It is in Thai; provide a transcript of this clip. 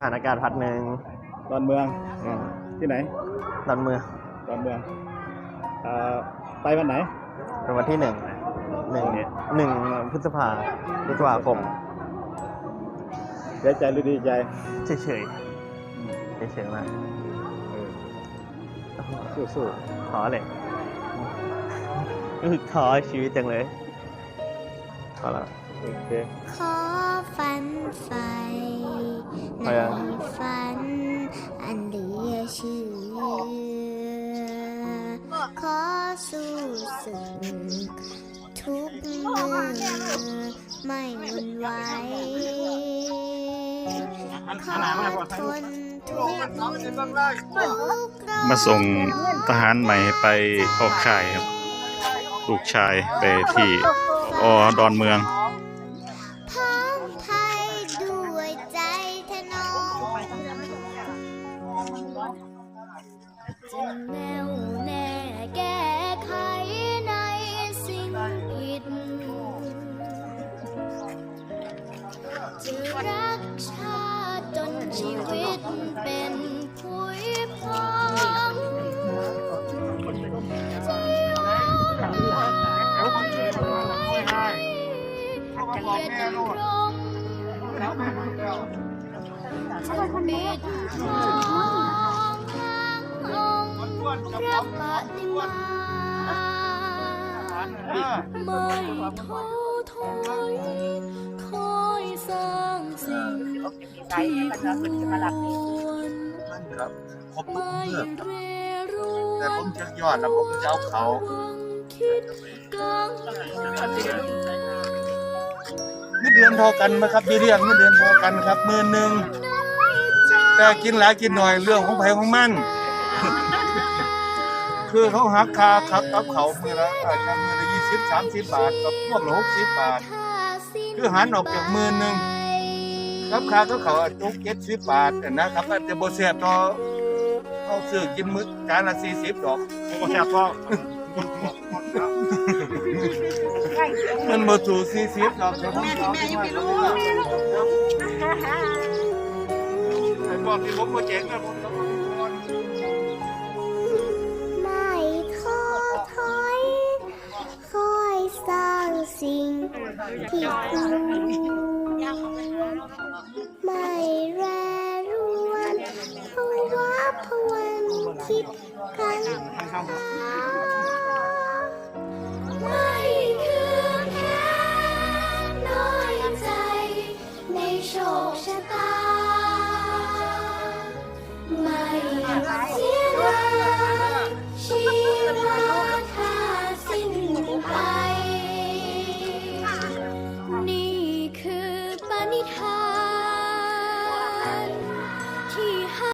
ฐานอากาศพัดหนึ่งดอนเมืองอืมที่ไหนดอนเมืองดอนเมืองเอ่อไปวันไหน เป็นวันที่หนึ่งหนึ่งหนึ่งพฤษภาพฤษภาคมเสียใจหรือดีใจเฉยเฉยเฉยเฉยๆมากสู้สู้ท้อเลยรู้สึกท้อชีวิตจังเลย ท้อแล้วๆโอเค ขอฝันไฟไปในยังฝัน อันเหลือเชื่อ ขอสู้สึกทุกเมื่อไม่หวั่นไหวขอทนทุกทุกข์ร้อนมาส่งทหารใหม่ไปออกค่ายครับ ลูกชายไปที่ ออดอนเมือง พร้อมไทยด้วยใจทนอจะแน่วแน่แก้ไขในสิ่งผิดจะรักชาติจนชีวิตเป็นผุยพอง กียรติดำรงจะปิดทองทางองพระปฏิมาไม่ท้อถอยคอยสร้างสิ่งที่ควรครับครบทุกไม่เรื่องเรรู้แต่ผมจะยอดแล้วผมจะเอาเขาคิดกัง เงินเดือนพอกันไหมครับมีเรื่องเงินเดือนพอกันครับมือหนึ่งแต่กินหลายกินหน่อยเรื่องของไผของมัน คือเขาหักคาคักกับเขามือละอาจจะมือละยี่สิบสามสิบบาทกับพวกละหกสิบบาท คือหันออกจากมือหนึ่งครับคากับเขาจุกเจ็ดสิบบาทนะครับอาจจะโบเสียบต่อเขาซื้อกินมื้อจานละสี่สิบดอกโอเคพ่อ มันบ่ถูกสี่สิบดอกแต่ผมเอาที่มาแล้ไอ้บอกที่ผมบ่เจ๋งนะผมต้องก่อนไม่ท้อถอยคอยสร้างสิ่งที่ควรไม่แรรวนภาวะพวันคิดกัน ในโ